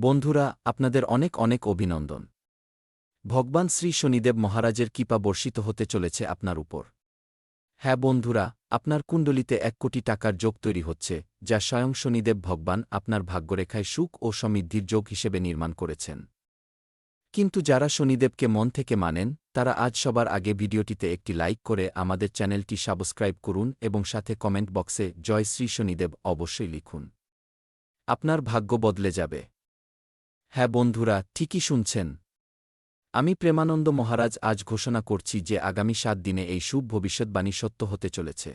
বন্ধুরা, আপনাদের অনেক অনেক অভিনন্দন। ভগবান শ্রী শনিদেব মহারাজের কৃপা বর্ষিত হতে চলেছে আপনার উপর। হ্যাঁ বন্ধুরা, আপনার কুণ্ডলিতে এক কোটি টাকার যোগ তৈরি হচ্ছে, যা স্বয়ং শনিদেব ভগবান আপনার ভাগ্যরেখায় সুখ ও সমৃদ্ধির যোগ হিসেবে নির্মাণ করেছেন। কিন্তু যারা শনিদেবকে মন থেকে মানেন, তারা আজ সবার আগে ভিডিওটিতে একটি লাইক করে আমাদের চ্যানেলটি সাবস্ক্রাইব করুন এবং সাথে কমেন্ট বক্সে জয় শ্রী শনিদেব অবশ্যই লিখুন। আপনার ভাগ্য বদলে যাবে। হ্যাঁ বন্ধুরা, ঠিকই শুনছেন। আমি প্রেমানন্দ মহারাজ আজ ঘোষণা করছি যে আগামী সাত দিনে এই শুভ ভবিষ্যৎবাণী সত্য হতে চলেছে।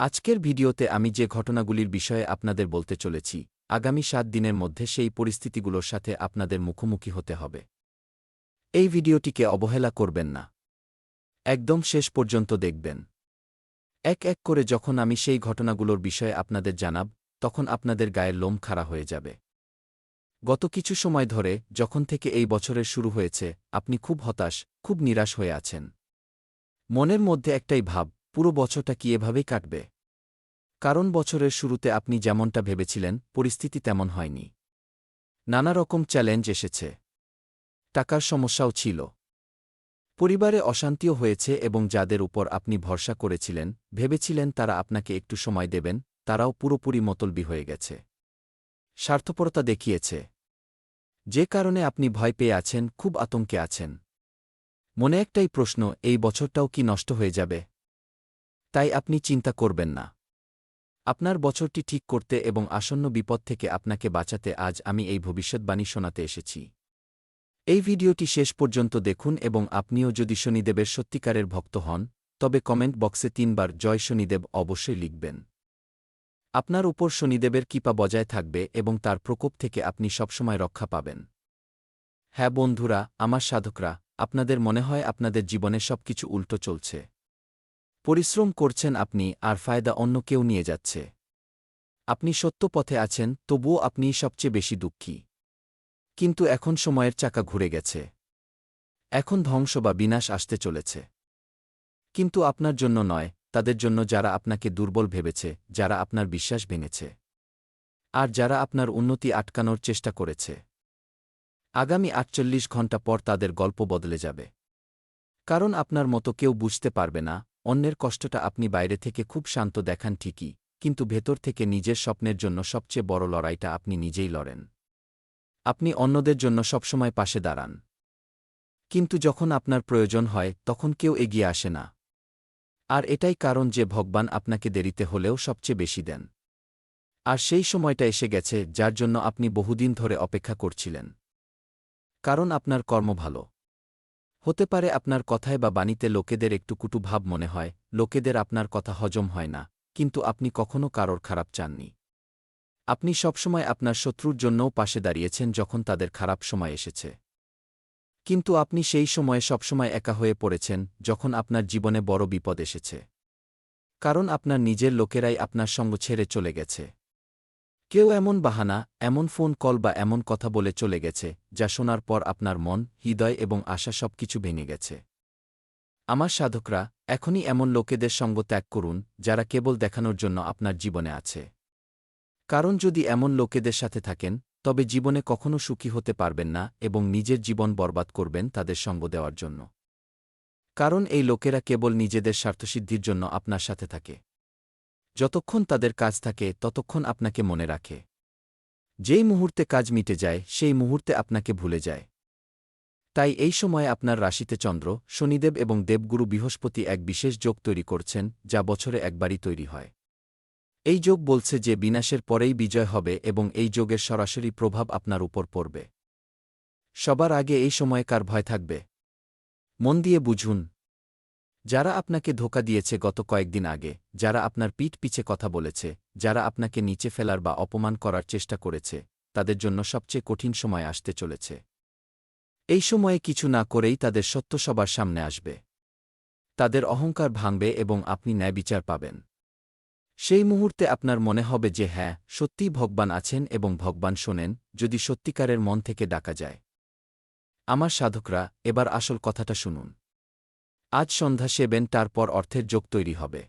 আজকের ভিডিওতে আমি যে ঘটনাগুলির বিষয়ে আপনাদের বলতে চলেছি, আগামী সাত দিনের মধ্যে সেই পরিস্থিতিগুলোর সাথে আপনাদের মুখোমুখি হতে হবে। এই ভিডিওটিকে অবহেলা করবেন না। একদম শেষ পর্যন্ত দেখবেন। এক এক করে যখন আমি সেই ঘটনাগুলোর বিষয়ে আপনাদের জানাব, তখন আপনাদের গায়ের লোম খাড়া হয়ে যাবে। গত কিছু সময় ধরে, যখন থেকে এই বছরের শুরু হয়েছে, আপনি খুব হতাশ, খুব নিরাশ হয়ে আছেন। মনের মধ্যে একটাই ভাব, পুরো বছরটা কি এভাবেই কাটবে? কারণ বছরের শুরুতে আপনি যেমনটা ভেবেছিলেন, পরিস্থিতি তেমন হয়নি। নানা রকম চ্যালেঞ্জ এসেছে। টাকার সমস্যাও ছিল। পরিবারে অশান্তিও হয়েছে এবং যাদের উপর আপনি ভরসা করেছিলেন, ভেবেছিলেন তারা আপনাকে একটু সময় দেবেন, তারাও পুরোপুরি মতলবি হয়ে গেছে। স্বার্থপরতা দেখিয়েছে। যে কারণে আপনি ভয় পেয়ে আছেন, খুব আতঙ্কে আছেন। মনে একটাই প্রশ্ন, এই বছরটাও কি নষ্ট হয়ে যাবে? তাই আপনি চিন্তা করবেন না। আপনার বছরটি ঠিক করতে এবং আসন্ন বিপদ থেকে আপনাকে বাঁচাতে আজ আমি এই ভবিষ্যৎবাণী শোনাতে এসেছি। এই ভিডিওটি শেষ পর্যন্ত দেখুন এবং আপনিও যদি শনিদেবের সত্যিকারের ভক্ত হন, তবে কমেন্ট বক্সে তিনবার জয় শনিদেব অবশ্যই লিখবেন। আপনার উপর শনিদেবের কৃপা বজায় থাকবে এবং তার প্রকোপ থেকে আপনি সবসময় রক্ষা পাবেন। হ্যাঁ বন্ধুরা, আমার সাধকরা, আপনাদের মনে হয় আপনাদের জীবনে সবকিছু উল্টো চলছে। পরিশ্রম করছেন আপনি, আর ফায়দা অন্য কেউ নিয়ে যাচ্ছে। আপনি সত্য পথে আছেন, তবুও আপনি সবচেয়ে বেশি দুঃখী। কিন্তু এখন সময়ের চাকা ঘুরে গেছে। এখন ধ্বংস বা বিনাশ আসতে চলেছে। কিন্তু আপনার জন্য নয় তাদের জন্য যারা আপনাকে দুর্বল ভেবেছে, যারা আপনার বিশ্বাস ভেঙেছে। আর যারা আপনার উন্নতি আটকানোর চেষ্টা করেছে। আগামী আটচল্লিশ ঘণ্টা পর তাদের গল্প বদলে যাবে। কারণ আপনার মতো কেউ বুঝতে পারবে না, অন্যের কষ্টটা আপনি বাইরে থেকে খুব শান্ত দেখান ঠিকই, কিন্তু ভেতর থেকে নিজের স্বপ্নের জন্য সবচেয়ে বড় লড়াইটা আপনি নিজেই লড়েন। আপনি অন্যদের জন্য সবসময় পাশে দাঁড়ান। কিন্তু যখন আপনার প্রয়োজন হয়, তখন কেউ এগিয়ে আসে না। আর এটাই কারণ যে ভগবান আপনাকে দেরিতে হলেও সবচেয়ে বেশি দেন। আর সেই সময়টা এসে গেছে যার জন্য আপনি বহুদিন ধরে অপেক্ষা করছিলেন। কারণ আপনার কর্ম ভালো। হতে পারে আপনার কথায় বা বাণীতে লোকেদের একটু কুটু ভাব মনে হয়, লোকেদের আপনার কথা হজম হয় না, কিন্তু আপনি কখনও কারোর খারাপ চাননি। আপনি সবসময় আপনার শত্রুর জন্যও পাশে দাঁড়িয়েছেন যখন তাদের খারাপ সময় এসেছে। কিন্তু আপনি সেই সময়ে সবসময় একা হয়ে পড়েছেন, যখন আপনার জীবনে বড় বিপদ এসেছে। কারণ আপনার নিজের লোকেরাই আপনার সঙ্গ ছেড়ে চলে গেছে। কেউ এমন বাহানা, এমন ফোন কল বা এমন কথা বলে চলে গেছে, যা শোনার পর আপনার মন, হৃদয় এবং আশা সব কিছু ভেঙে গেছে। আমার সাধকরা, এখনই এমন লোকেদের সঙ্গ ত্যাগ করুন, যারা কেবল দেখানোর জন্য আপনার জীবনে আছে। কারণ যদি এমন লোকেদের সাথে থাকেন তবে জীবনে কখনো সুখী হতে পারবেন না এবং নিজের জীবন বরবাদ করবেন তাদের সঙ্গ দেওয়ার জন্য। কারণ এই লোকেরা কেবল নিজেদের স্বার্থসিদ্ধির জন্য আপনার সাথে থাকে। যতক্ষণ তাদের কাজ থাকে, ততক্ষণ আপনাকে মনে রাখে। যেই মুহূর্তে কাজ মিটে যায়, সেই মুহূর্তে আপনাকে ভুলে যায়। তাই এই সময়ে আপনার রাশিতে চন্দ্র, শনিদেব এবং দেবগুরু বৃহস্পতি এক বিশেষ যোগ তৈরি করছেন, যা বছরে একবারই তৈরি হয়। এই যোগ বলছে যে বিনাশের পরেই বিজয় হবে এবং এই যোগের সরাসরি প্রভাব আপনার উপর পড়বে। সবার আগে এই সময়ে কার ভয় থাকবে? মন দিয়ে বুঝুন। যারা আপনাকে ধোকা দিয়েছে গত কয়েকদিন আগে, যারা আপনার পিঠ পিছে কথা বলেছে, যারা আপনাকে নিচে ফেলার বা অপমান করার চেষ্টা করেছে, তাদের জন্য সবচেয়ে কঠিন সময় আসতে চলেছে। এই সময়ে কিছু না করেই তাদের সত্য সবার সামনে আসবে। তাদের অহংকার ভাঙবে এবং আপনি ন্যায় বিচার পাবেন। সেই মুহূর্তে আপনার মনে হবে যে হ্যাঁ সত্যিই ভগবান আছেন এবং ভগবান শোনেন, যদি সত্যিকারের মন থেকে ডাকা যায়। আমার সাধকরা, এবার আসল কথাটা শুনুন। আজ সন্ধ্যা সেবেন, তারপর অর্থের যোগ তৈরি হবে।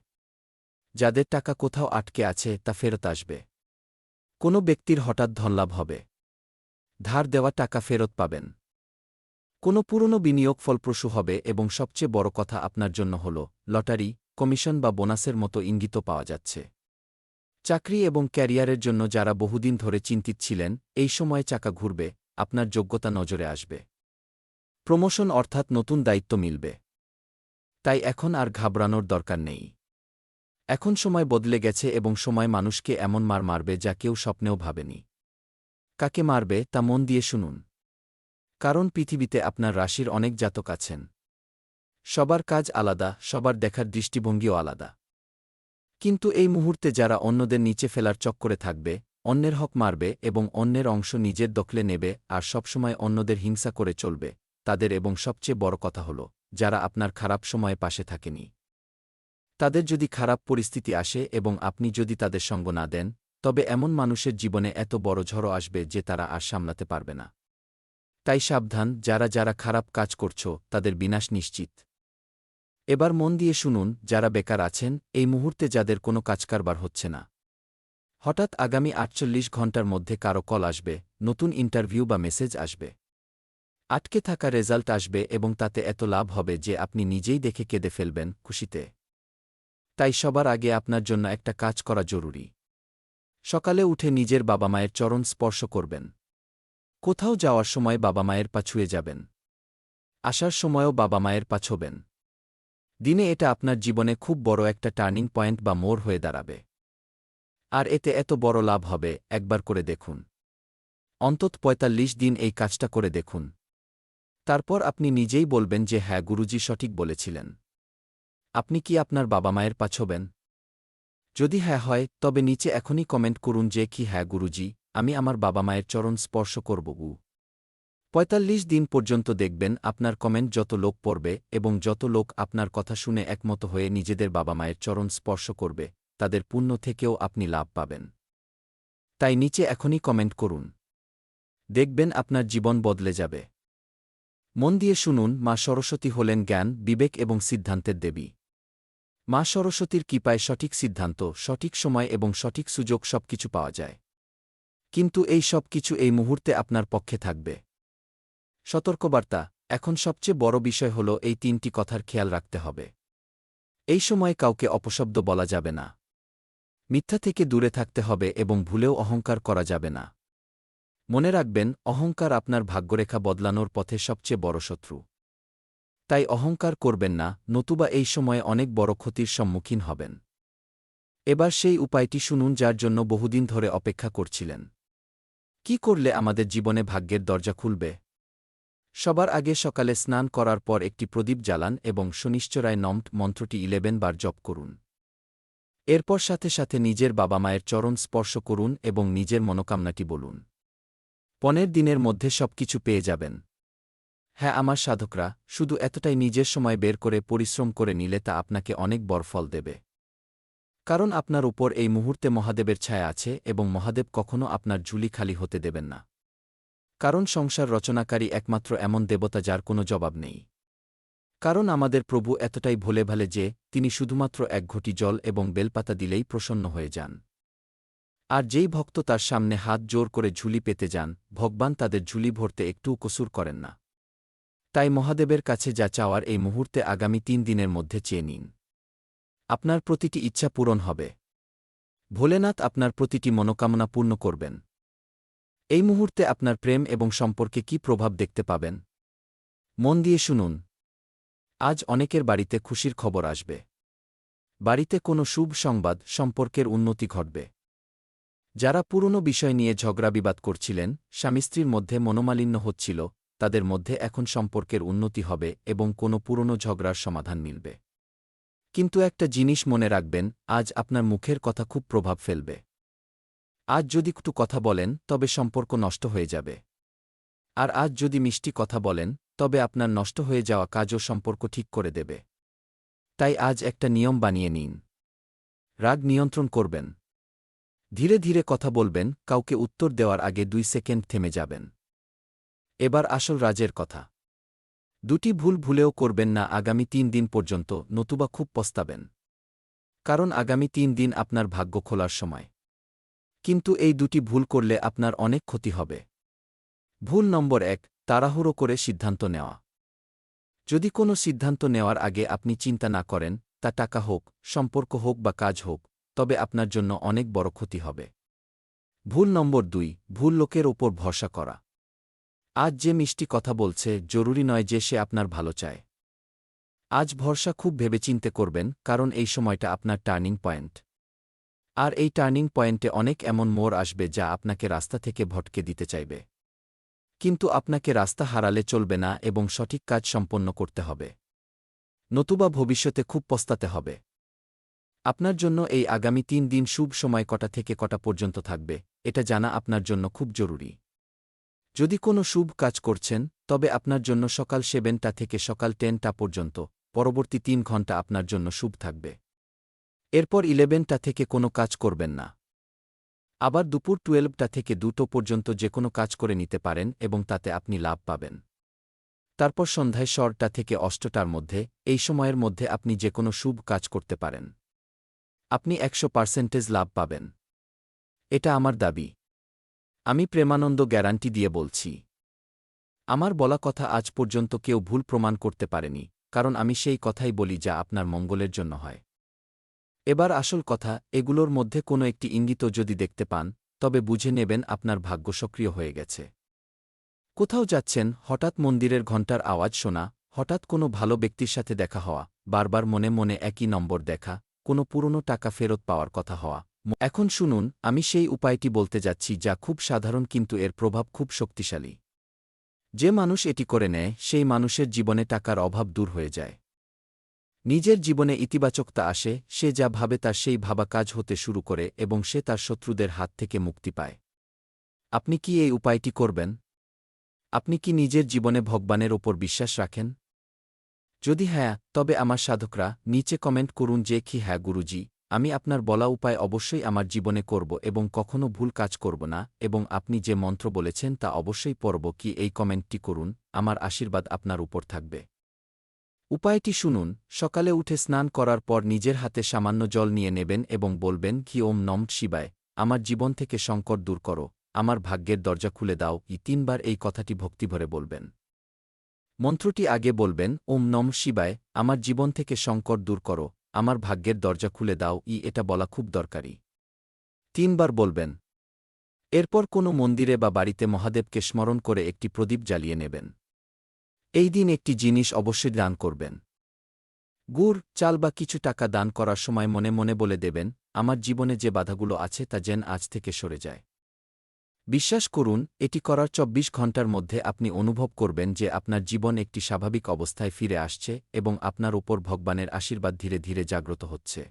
যাদের টাকা কোথাও আটকে আছে, তা ফেরত আসবে। কোনো ব্যক্তির হঠাৎ ধনলাভ হবে। ধার দেওয়া টাকা ফেরত পাবেন। কোনো পুরনো বিনিয়োগ ফলপ্রসূ হবে এবং সবচেয়ে বড় কথা আপনার জন্য হল, লটারি কমিশন বা বোনাসের মতো ইঙ্গিত পাওয়া যাচ্ছে। চাকরি এবং ক্যারিয়ারের জন্য যারা বহুদিন ধরে চিন্তিত ছিলেন, এই সময়ে চাকা ঘুরবে, আপনার যোগ্যতা নজরে আসবে। প্রমোশন অর্থাৎ নতুন দায়িত্ব মিলবে। তাই এখন আর ঘাবড়ানোর দরকার নেই। এখন সময় বদলে গেছে এবং সময় মানুষকে এমন মার মারবে যা কেউ স্বপ্নেও ভাবেনি। কাকে মারবে তা মন দিয়ে শুনুন। কারণ পৃথিবীতে আপনার রাশির অনেক জাতক আছেন। সবার কাজ আলাদা, সবার দেখার দৃষ্টিভঙ্গিও আলাদা। কিন্তু এই মুহূর্তে যারা অন্যদের নিচে ফেলার চক্করে থাকবে, অন্যের হক মারবে এবং অন্যের অংশ নিজের দখলে নেবে আর সবসময় অন্যদের হিংসা করে চলবে, তাদের এবং সবচেয়ে বড় কথা হল, যারা আপনার খারাপ সময়ে পাশে থাকেনি। তাদের যদি খারাপ পরিস্থিতি আসে এবং আপনি যদি তাদের সঙ্গ না দেন, তবে এমন মানুষের জীবনে এত বড় ঝড়ো আসবে যে তারা আর সামলাতে পারবে না। তাই সাবধান, যারা যারা খারাপ কাজ করছ, তাদের বিনাশ নিশ্চিত। এবার মন দিয়ে শুনুন, যারা বেকার আছেন, এই মুহূর্তে যাদের কোনো কাজকারবার হচ্ছে না। হঠাৎ আগামী আটচল্লিশ ঘণ্টার মধ্যে কারও কল আসবে, নতুন ইন্টারভিউ বা মেসেজ আসবে। আটকে থাকা রেজাল্ট আসবে এবং তাতে এত লাভ হবে যে আপনি নিজেই দেখে কেঁদে ফেলবেন খুশিতে। তাই সবার আগে আপনার জন্য একটা কাজ করা জরুরি। সকালে উঠে নিজের বাবা মায়ের চরণ স্পর্শ করবেন। কোথাও যাওয়ার সময় বাবা মায়ের পা ছুঁয়ে যাবেন। আসার সময়ও বাবা মায়ের পা ছোবেন। দিনে এটা আপনার জীবনে খুব বড় একটা টার্নিং পয়েন্ট বা মোড় হয়ে দাঁড়াবে। আর এতে এত বড় লাভ হবে, একবার করে দেখুন। অন্তত ৪৫ দিন এই কাজটা করে দেখুন। তারপর আপনি নিজেই বলবেন যে হ্যাঁ গুরুজি সঠিক বলেছিলেন। আপনি কি আপনার বাবা মায়ের পাছবেন? যদি হ্যাঁ হয়, তবে নিচে এখনই কমেন্ট করুন যে, কি হ্যাঁ গুরুজি, আমি আমার বাবা মায়ের চরণ স্পর্শ করব গু পঁয়তাল্লিশ দিন পর্যন্ত দেখবেন আপনার কমেন্ট যত লোক পড়বে এবং যত লোক আপনার কথা শুনে একমত হয়ে নিজেদের বাবা মায়ের চরণ স্পর্শ করবে, তাদের পুণ্য থেকেও আপনি লাভ পাবেন। তাই নিচে এখনই কমেন্ট করুন। দেখবেন আপনার জীবন বদলে যাবে। মন দিয়ে শুনুন, মা সরস্বতী হলেন জ্ঞান, বিবেক এবং সিদ্ধান্তের দেবী। মা সরস্বতীর কৃপায় সঠিক সিদ্ধান্ত, সঠিক সময় এবং সঠিক সুযোগ সবকিছু পাওয়া যায়। কিন্তু এই সব কিছু এই মুহূর্তে আপনার পক্ষে থাকবে। সতর্কবার্তা, এখন সবচেয়ে বড় বিষয় হল এই তিনটি কথার খেয়াল রাখতে হবে। এই সময় কাউকে অপশব্দ বলা যাবে না। মিথ্যা থেকে দূরে থাকতে হবে এবং ভুলেও অহংকার করা যাবে না। মনে রাখবেন, অহংকার আপনার ভাগ্যরেখা বদলানোর পথে সবচেয়ে বড় শত্রু। তাই অহংকার করবেন না, নতুবা এই সময়ে অনেক বড় ক্ষতির সম্মুখীন হবেন। এবার সেই উপায়টি শুনুন যার জন্য বহুদিন ধরে অপেক্ষা করছিলেন। কি করলে আমাদের জীবনে ভাগ্যের দরজা খুলবে? সবার আগে সকালে স্নান করার পর একটি প্রদীপ জ্বালান এবং শনিশ্চরায় নমট মন্ত্রটি ইলেভেন বার জপ করুন। এরপর সাথে সাথে নিজের বাবা মায়ের চরণ স্পর্শ করুন এবং নিজের মনোকামনাটি বলুন। পনেরো দিনের মধ্যে সবকিছু পেয়ে যাবেন। হ্যাঁ আমার সাধকরা, শুধু এতটাই নিজের সময় বের করে পরিশ্রম করে নিলে তা আপনাকে অনেক বড় ফল দেবে। কারণ আপনার উপর এই মুহূর্তে মহাদেবের ছায়া আছে এবং মহাদেব কখনও আপনার ঝুলি খালি হতে দেবেন না। কারণ সংসার রচনাকারী একমাত্র এমন দেবতা যার কোনো জবাব নেই। কারণ আমাদের প্রভু এতটাই ভোলে ভালে যে, তিনি শুধুমাত্র এক ঘটি জল এবং বেলপাতা দিলেই প্রসন্ন হয়ে যান। আর যেই ভক্ত তার সামনে হাত জোর করে ঝুলি পেতে যান, ভগবান তাদের ঝুলি ভরতে একটুও কসুর করেন না। তাই মহাদেবের কাছে যা চাওয়ার এই মুহূর্তে আগামী তিন দিনের মধ্যে চেয়ে নিন। আপনার প্রতিটি ইচ্ছা পূরণ হবে। ভোলেনাথ আপনার প্রতিটি মনোকামনা পূর্ণ করবেন। এই মুহূর্তে আপনার প্রেম এবং সম্পর্কে কি প্রভাব দেখতে পাবেন? মন দিয়ে শুনুন। আজ অনেকের বাড়িতে খুশির খবর আসবে। বাড়িতে কোনো শুভ সংবাদ সম্পর্কের উন্নতি ঘটবে। যারা পুরনো বিষয় নিয়ে ঝগড়া বিবাদ করছিলেন, স্বামী স্ত্রীর মধ্যে মনোমালিন্য হচ্ছিল, তাদের মধ্যে এখন সম্পর্কের উন্নতি হবে এবং কোনো পুরনো ঝগড়ার সমাধান মিলবে। কিন্তু একটা জিনিস মনে রাখবেন, আজ আপনার মুখের কথা খুব প্রভাব ফেলবে। আজ যদি একটু কথা বলেন, তবে সম্পর্ক নষ্ট হয়ে যাবে। আর আজ যদি মিষ্টি কথা বলেন, তবে আপনার নষ্ট হয়ে যাওয়া কাজও সম্পর্ক ঠিক করে দেবে। তাই আজ একটা নিয়ম বানিয়ে নিন। রাগ নিয়ন্ত্রণ করবেন। ধীরে ধীরে কথা বলবেন, কাউকে উত্তর দেওয়ার আগে দুই সেকেন্ড থেমে যাবেন। এবার আসল রাজের কথা। দুটি ভুল ভুলেও করবেন না আগামী তিন দিন পর্যন্ত, নতুবা খুব পস্তাবেন। কারণ আগামী তিন দিন আপনার ভাগ্য খোলার সময়। কিন্তু এই দুটি ভুল করলে আপনার অনেক ক্ষতি হবে। ভুল নম্বর এক, তাড়াহুড়ো করে সিদ্ধান্ত নেওয়া। যদি কোনো সিদ্ধান্ত নেওয়ার আগে আপনি চিন্তা না করেন, তা টাকা হোক, সম্পর্ক হোক বা কাজ হোক, তবে আপনার জন্য অনেক বড় ক্ষতি হবে। ভুল নম্বর দুই, ভুল লোকের ওপর ভরসা করা। আজ যে মিষ্টি কথা বলছে, জরুরি নয় যে সে আপনার ভালো চায়। আজ ভরসা খুব ভেবেচিন্তে করবেন, কারণ এই সময়টা আপনার টার্নিং পয়েন্ট। আর এই টার্নিং পয়েন্টে অনেক এমন মোড় আসবে যা আপনাকে রাস্তা থেকে ভটকে দিতে চাইবে। কিন্তু আপনাকে রাস্তা হারালে চলবে না এবং সঠিক কাজ সম্পন্ন করতে হবে। নতুবা ভবিষ্যতে খুব পস্তাতে হবে। আপনার জন্য এই আগামী তিন দিন শুভ সময় কটা থেকে কটা পর্যন্ত থাকবে, এটা জানা আপনার জন্য খুব জরুরি। যদি কোনো শুভ কাজ করছেন, তবে আপনার জন্য সকাল সেভেনটা থেকে সকাল টেনটা পর্যন্ত, পরবর্তী তিন ঘণ্টা আপনার জন্য শুভ থাকবে। এরপর ইলেভেনটা থেকে কোনো কাজ করবেন না। আবার দুপুর টুয়েলভটা থেকে দুটো পর্যন্ত যে কোনো কাজ করে নিতে পারেন এবং তাতে আপনি লাভ পাবেন। তারপর সন্ধ্যায় শরটা থেকে অষ্টটার মধ্যে, এই সময়ের মধ্যে আপনি যে কোনো শুভ কাজ করতে পারেন। আপনি একশো পার্সেন্টেজ লাভ পাবেন। এটা আমার দাবি। আমি প্রেমানন্দ গ্যারান্টি দিয়ে বলছি। আমার বলা কথা আজ পর্যন্ত কেউ ভুল প্রমাণ করতে পারেনি, কারণ আমি সেই কথাই বলি যা আপনার মঙ্গলের জন্য হয়। এবার আসল কথা, এগুলোর মধ্যে কোনো একটি ইঙ্গিত যদি দেখতে পান, তবে বুঝে নেবেন আপনার ভাগ্য সক্রিয় হয়ে গেছে। কোথাও যাচ্ছেন, হঠাৎ মন্দিরের ঘণ্টার আওয়াজ শোনা, হঠাৎ কোনো ভালো ব্যক্তির সাথে দেখা হওয়া, বারবার মনে মনে একই নম্বর দেখা, কোনো পুরনো টাকা ফেরত পাওয়ার কথা হওয়া। এখন শুনুন, আমি সেই উপায়টি বলতে যাচ্ছি যা খুব সাধারণ কিন্তু এর প্রভাব খুব শক্তিশালী। যে মানুষ এটি করে নেয়, সেই মানুষের জীবনে টাকার অভাব দূর হয়ে যায়। নিজের জীবনে ইতিবাচকতা আসে, সে যা ভাবে তার সেই ভাবা কাজ হতে শুরু করে এবং সে তার শত্রুদের হাত থেকে মুক্তি পায়। আপনি কি এই উপায়টি করবেন? আপনি কি নিজের জীবনে ভগবানের ওপর বিশ্বাস রাখেন? যদি হ্যাঁ তবে আমার সাধকরা, নিচে কমেন্ট করুন যে কি হ্যাঁ গুরুজি, আমি আপনার বলা উপায় অবশ্যই আমার জীবনে করব এবং কখনো ভুল কাজ করব না এবং আপনি যে মন্ত্র বলেছেন তা অবশ্যই পড়ব কি এই কমেন্টটি করুন, আমার আশীর্বাদ আপনার উপর থাকবে। উপায়টি শুনুন, সকালে উঠে স্নান করার পর নিজের হাতে সামান্য জল নিয়ে নেবেন এবং বলবেন, কি ওম নম শিবায়, আমার জীবন থেকে সংকট দূর করো, আমার ভাগ্যের দরজা খুলে দাও। ই তিনবার এই কথাটি ভক্তিভরে বলবেন। মন্ত্রটি আগে বলবেন, ওম নম শিবায়, আমার জীবন থেকে সংকট দূর করো, আমার ভাগ্যের দরজা খুলে দাও। ই এটা বলা খুব দরকারি। তিনবার বলবেন, এরপর কোনো মন্দিরে বা বাড়িতে মহাদেবকে স্মরণ করে একটি প্রদীপ জ্বালিয়ে নেবেন। এই দিন একটি জিনিস অবশ্যই দান করবেন। গুড়, চাল বা কিছু টাকা দান করার সময় মনে মনে বলে দেবেন, আমার জীবনে যে বাধাগুলো আছে তা যেন আজ থেকে সরে যায়। বিশ্বাস করুন, এটি করার চব্বিশ ঘণ্টার মধ্যে আপনি অনুভব করবেন যে আপনার জীবন একটি স্বাভাবিক অবস্থায় ফিরে আসছে এবং আপনার ওপর ভগবানের আশীর্বাদ ধীরে ধীরে জাগ্রত হচ্ছে।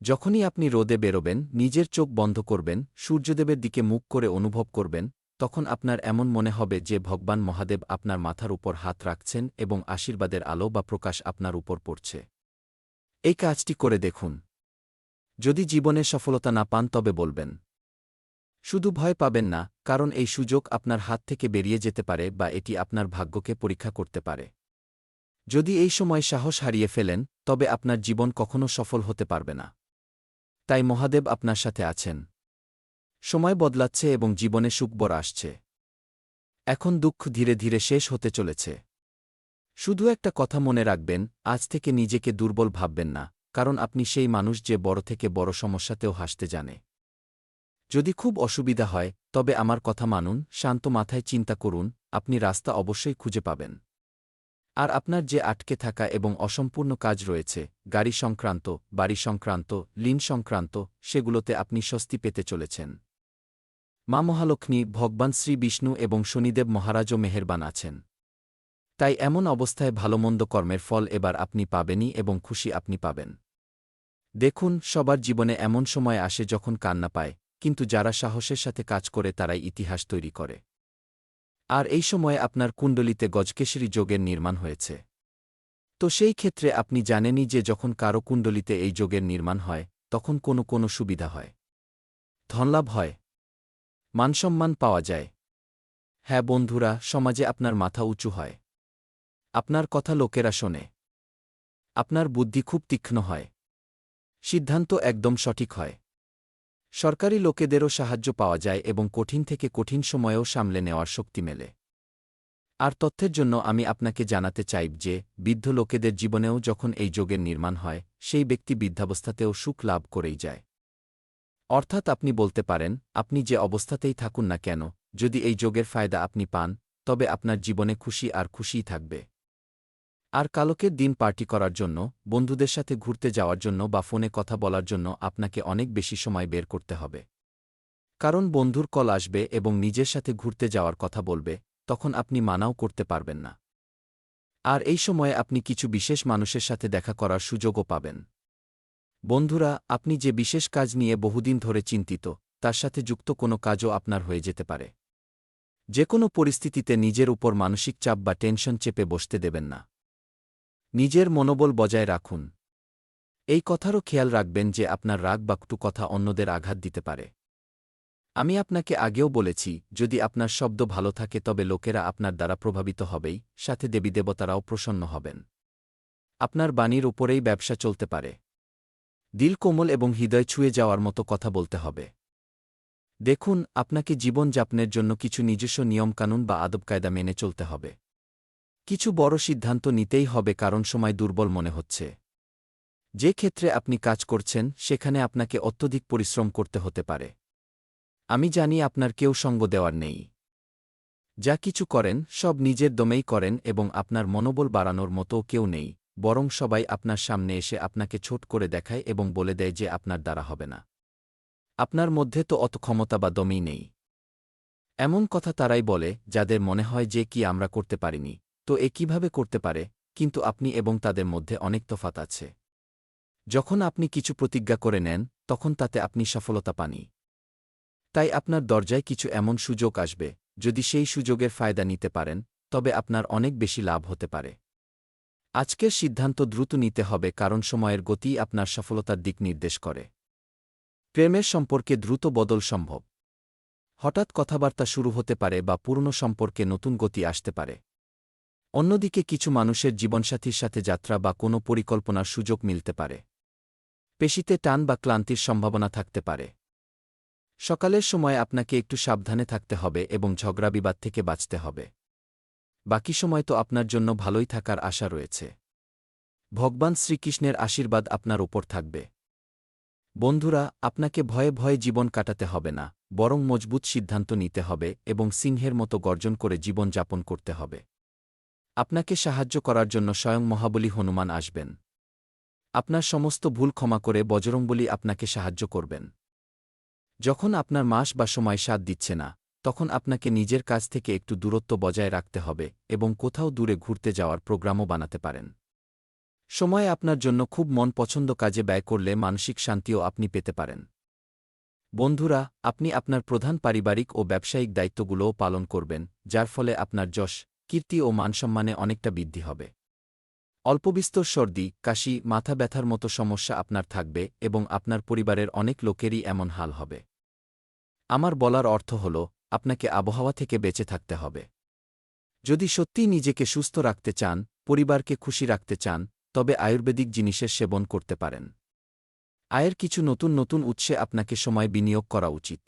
যখনই আপনি রোদে বেরোবেন, নিজের চোখ বন্ধ করবেন, সূর্যদেবের দিকে মুখ করে অনুভব করবেন তখন আপনার এমন মনে হবে যে ভগবান মহাদেব আপনার মাথার উপর হাত রাখছেন এবং আশীর্বাদের আলো বা প্রকাশ আপনার উপর পড়ছে। এই কাজটি করে দেখুন। যদি জীবনে সফলতা না পান তবে বলবেন, শুধু ভয় পাবেন না, কারণ এই সুযোগ আপনার হাত থেকে বেরিয়ে যেতে পারে বা এটি আপনার ভাগ্যকে পরীক্ষা করতে পারে। যদি এই সময় সাহস হারিয়ে ফেলেন, তবে আপনার জীবন কখনো সফল হতে পারবে না। তাই মহাদেব আপনার সাথে আছেন। সময় বদলাচ্ছে এবং জীবনে সুখবর আসছে। এখন দুঃখ ধীরে ধীরে শেষ হতে চলেছে। শুধু একটা কথা মনে রাখবেন, আজ থেকে নিজেকে দুর্বল ভাববেন না, কারণ আপনি সেই মানুষ যে বড় থেকে বড় সমস্যাতেও হাসতে জানে। যদি খুব অসুবিধা হয়, তবে আমার কথা মানুন, শান্ত মাথায় চিন্তা করুন, আপনি রাস্তা অবশ্যই খুঁজে পাবেন। আর আপনার যে আটকে থাকা এবং অসম্পূর্ণ কাজ রয়েছে, গাড়ি সংক্রান্ত, বাড়ি সংক্রান্ত লিন সংক্রান্ত, সেগুলোতে আপনি স্বস্তি পেতে চলেছেন। মা মহালক্ষ্মী, ভগবান শ্রী বিষ্ণু এবং শনিদেব মহারাজও মেহেরবান আছেন। তাই এমন অবস্থায় ভালোমন্দ কর্মের ফল এবার আপনি পাবেনই এবং খুশি আপনি পাবেন। দেখুন, সবার জীবনে এমন সময় আসে যখন কান্না পায়, কিন্তু যারা সাহসের সাথে কাজ করে তারাই ইতিহাস তৈরি করে। আর এই সময়ে আপনার কুণ্ডলিতে গজকেশরী যোগের নির্মাণ হয়েছে। তো সেই ক্ষেত্রে আপনি জানেনই যে যখন কারও কুণ্ডলিতে এই যোগের নির্মাণ হয়, তখন কোনো কোনো সুবিধা হয়। ধনলাভ হয় মানসম্মান পাওয়া যায়। হ্যাঁ বন্ধুরা, সমাজে আপনার মাথা উঁচু হয়। আপনার কথা লোকেরা শোনে। আপনার বুদ্ধি খুব তীক্ষ্ণ হয়। সিদ্ধান্ত একদম সঠিক হয়। সরকারি লোকেদেরও সাহায্য পাওয়া যায় এবং কঠিন থেকে কঠিন সময়েও সামলে নেওয়ার শক্তি মেলে। আর তথ্যের জন্য আমি আপনাকে জানাতে চাইব যে, বৃদ্ধ লোকেদের জীবনেও যখন এই যোগের নির্মাণ হয়, সেই ব্যক্তি বৃদ্ধাবস্থাতেও সুখ লাভ করেই যায়। অর্থাৎ আপনি বলতে পারেন, আপনি যে অবস্থাতেই থাকুন না কেন, যদি এই যোগের ফায়দা আপনি পান, তবে আপনার জীবনে খুশি আর খুশিই থাকবে। আর কালকের দিন পার্টি করার জন্য, বন্ধুদের সাথে ঘুরতে যাওয়ার জন্য বা ফোনে কথা বলার জন্য আপনাকে অনেক বেশি সময় বের করতে হবে। কারণ বন্ধুর কল আসবে এবং নিজের সাথে ঘুরতে যাওয়ার কথা বলবে, তখন আপনি মানাও করতে পারবেন না। আর এই সময়ে আপনি কিছু বিশেষ মানুষের সাথে দেখা করার সুযোগও পাবেন। বন্ধুরা, আপনি যে বিশেষ কাজ নিয়ে বহুদিন ধরে চিন্তিত, তার সাথে যুক্ত কোনো কাজও আপনার হয়ে যেতে পারে। যে কোনো পরিস্থিতিতে নিজের উপর মানসিক চাপ বা টেনশন চেপে বসতে দেবেন না। নিজের মনোবল বজায় রাখুন। এই কথারও খেয়াল রাখবেন যে আপনার রাগ বা কটু কথা অন্যদের আঘাত দিতে পারে। আমি আপনাকে আগেও বলেছি, যদি আপনার শব্দ ভালো থাকে তবে লোকেরা আপনার দ্বারা প্রভাবিত হবেই, সাথে দেবী দেবতারাও প্রসন্ন হবেন। আপনার বাণীর উপরেই ব্যবসা চলতে পারে। দিল কোমল এবং হৃদয় ছুঁয়ে যাওয়ার মতো কথা বলতে হবে। দেখুন, আপনাকে জীবনযাপনের জন্য কিছু নিজস্ব নিয়মকানুন বা আদবকায়দা মেনে চলতে হবে। কিছু বড় সিদ্ধান্ত নিতেই হবে কারণ সময় দুর্বল মনে হচ্ছে। যে ক্ষেত্রে আপনি কাজ করছেন, সেখানে আপনাকে অত্যধিক পরিশ্রম করতে হতে পারে। আমি জানি আপনার কেউ সঙ্গ দেওয়ার নেই। যা কিছু করেন, সব নিজের দমেই করেন এবং আপনার মনোবল বাড়ানোর মতো কেউ নেই। বরং সবাই আপনার সামনে এসে আপনাকে ছোট করে দেখায় এবং বলে দেয় যে আপনার দ্বারা হবে না। আপনার মধ্যে তো অত ক্ষমতা বা দমই নেই। এমন কথা তারাই বলে, যাদের মনে হয় যে কি আমরা করতে পারিনি, তো এ কীভাবে করতে পারে, কিন্তু আপনি এবং তাদের মধ্যে অনেক তফাত আছে। যখন আপনি কিছু প্রতিজ্ঞা করে নেন, তখন তাতে আপনি সফলতা পানি তাই আপনার দরজায় কিছু এমন সুযোগ আসবে, যদি সেই সুযোগের ফায়দা নিতে পারেন, তবে আপনার অনেক বেশি লাভ হতে পারে। আজকের সিদ্ধান্ত দ্রুত নিতে হবে কারণ সময়ের গতি আপনার সফলতার দিক নির্দেশ করে। প্রেমের সম্পর্কে দ্রুত বদল সম্ভব। হঠাৎ কথাবার্তা শুরু হতে পারে বা পুরনো সম্পর্কে নতুন গতি আসতে পারে। অন্যদিকে কিছু মানুষের জীবনসাথীর সাথে যাত্রা বা কোনো পরিকল্পনার সুযোগ মিলতে পারে। পেশিতে টান বা ক্লান্তির সম্ভাবনা থাকতে পারে। সকালের সময় আপনাকে একটু সাবধানে থাকতে হবে এবং ঝগড়া বিবাদ থেকে বাঁচতে হবে। বাকি সময় তো আপনার জন্য ভালোই থাকার আশা রয়েছে। ভগবান শ্রীকৃষ্ণের আশীর্বাদ আপনার ওপর থাকবে। বন্ধুরা, আপনাকে ভয়ে ভয়ে জীবন কাটাতে হবে না, বরং মজবুত সিদ্ধান্ত নিতে হবে এবং সিংহের মতো গর্জন করে জীবন যাপন করতে হবে। আপনাকে সাহায্য করার জন্য স্বয়ং মহাবলী হনুমান আসবেন। আপনার সমস্ত ভুল ক্ষমা করে বজরংবলী আপনাকে সাহায্য করবেন। যখন আপনার মাস বা সময় সাথ দিচ্ছে না তখন আপনাকে নিজের কাজ থেকে একটু দূরত্ব বজায় রাখতে হবে এবং কোথাও দূরে ঘুরতে যাওয়ার প্রোগ্রামও বানাতে পারেন। সময় আপনার জন্য খুব মন পছন্দ কাজে ব্যয় করলে মানসিক শান্তিও আপনি পেতে পারেন। বন্ধুরা, আপনি আপনার প্রধান পারিবারিক ও ব্যবসায়িক দায়িত্বগুলোও পালন করবেন, যার ফলে আপনার যশ, কীর্তি ও মানসম্মানে অনেকটা বৃদ্ধি হবে। অল্পবিস্তর সর্দি, কাশি, মাথা ব্যথার মতো সমস্যা আপনার থাকবে এবং আপনার পরিবারের অনেক লোকেরই এমন হাল হবে। আমার বলার অর্থ হল আপনাকে আবহাওয়া থেকে বেঁচে থাকতে হবে। যদি সত্যিই নিজেকে সুস্থ রাখতে চান, পরিবারকে খুশি রাখতে চান, তবে আয়ুর্বেদিক জিনিসের সেবন করতে পারেন। আয়ের কিছু নতুন নতুন উৎসে আপনাকে সময় বিনিয়োগ করা উচিত।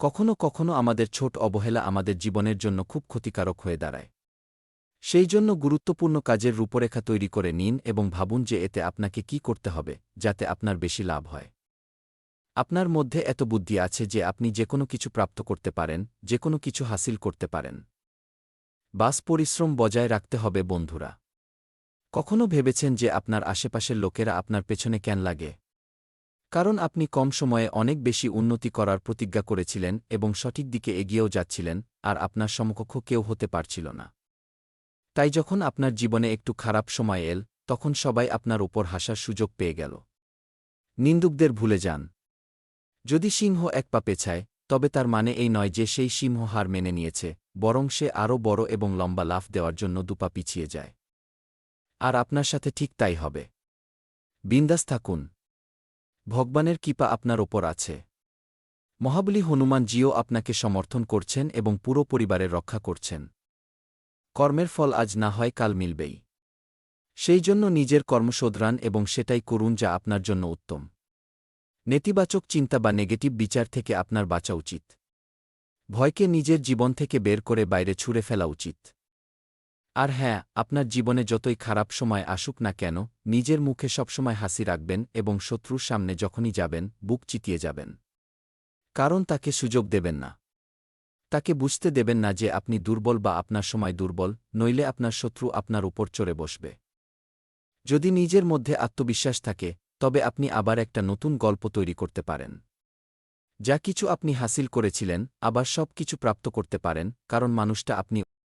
কখনো কখনো আমাদের ছোট অবহেলা আমাদের জীবনের জন্য খুব ক্ষতিকারক হয়ে দাঁড়ায়। সেই জন্য গুরুত্বপূর্ণ কাজের রূপরেখা তৈরি করে নিন এবং ভাবুন যে এতে আপনাকে কি করতে হবে, যাতে আপনার বেশি লাভ হয়। আপনার মধ্যে এত বুদ্ধি আছে যে আপনি যে কোনো কিছু প্রাপ্ত করতে পারেন, যে কোনো কিছু হাসিল করতে পারেন। বাস পরিশ্রম বজায় রাখতে হবে বন্ধুরা। কখনো ভেবেছেন যে আপনার আশেপাশের লোকেরা আপনার পেছনে কেন লাগে? কারণ আপনি কম সময়ে অনেক বেশি উন্নতি করার প্রতিজ্ঞা করেছিলেন এবং সঠিক দিকে এগিয়েও যাচ্ছিলেন, আর আপনার সমকক্ষ কেউ হতে পারছিল না। তাই যখন আপনার জীবনে একটু খারাপ সময় এল, তখন সবাই আপনার উপর হাসার সুযোগ পেয়ে গেল। নিন্দুকদের ভুলে যান। যদি সিংহ এক পা পেছায় তবে তার মানে এই নয় যে সেই সিংহ হার মেনে নিয়েছে, বরং সে আরও বড় এবং লম্বা লাফ দেওয়ার জন্য দুপা পিছিয়ে যায়। আর আপনার সাথে ঠিক তাই হবে। বিন্দাস থাকুন। ভগবানের কৃপা আপনার ওপর আছে। মহাবলী হনুমান জিও আপনাকে সমর্থন করছেন এবং পুরো পরিবারের রক্ষা করছেন। কর্মের ফল আজ না হয় কাল মিলবেই। সেই জন্য নিজের কর্ম শোধরান এবং সেটাই করুন যা আপনার জন্য উত্তম। নেতিবাচক চিন্তা বা নেগেটিভ বিচার থেকে আপনার বাঁচা উচিত। ভয়কে নিজের জীবন থেকে বের করে বাইরে ছুঁড়ে ফেলা উচিত। আর হ্যাঁ আপনার জীবনে যতই খারাপ সময় আসুক না কেন, নিজের মুখে সবসময় হাসি রাখবেন এবং শত্রুর সামনে যখনই যাবেন, বুক চিতিয়ে যাবেন। কারণ তাকে সুযোগ দেবেন না। তাকে বুঝতে দেবেন না যে আপনি দুর্বল বা আপনার সময় দুর্বল, নইলে আপনার শত্রু আপনার উপর চড়ে বসবে। যদি নিজের মধ্যে আত্মবিশ্বাস থাকে তবে আপনি আবার একটা নতুন গল্প তৈরি করতে পারেন। যা কিছু আপনি হাসিল করেছিলেন, আবার সব কিছু প্রাপ্ত করতে পারেন, কারণ মানুষটা আপনি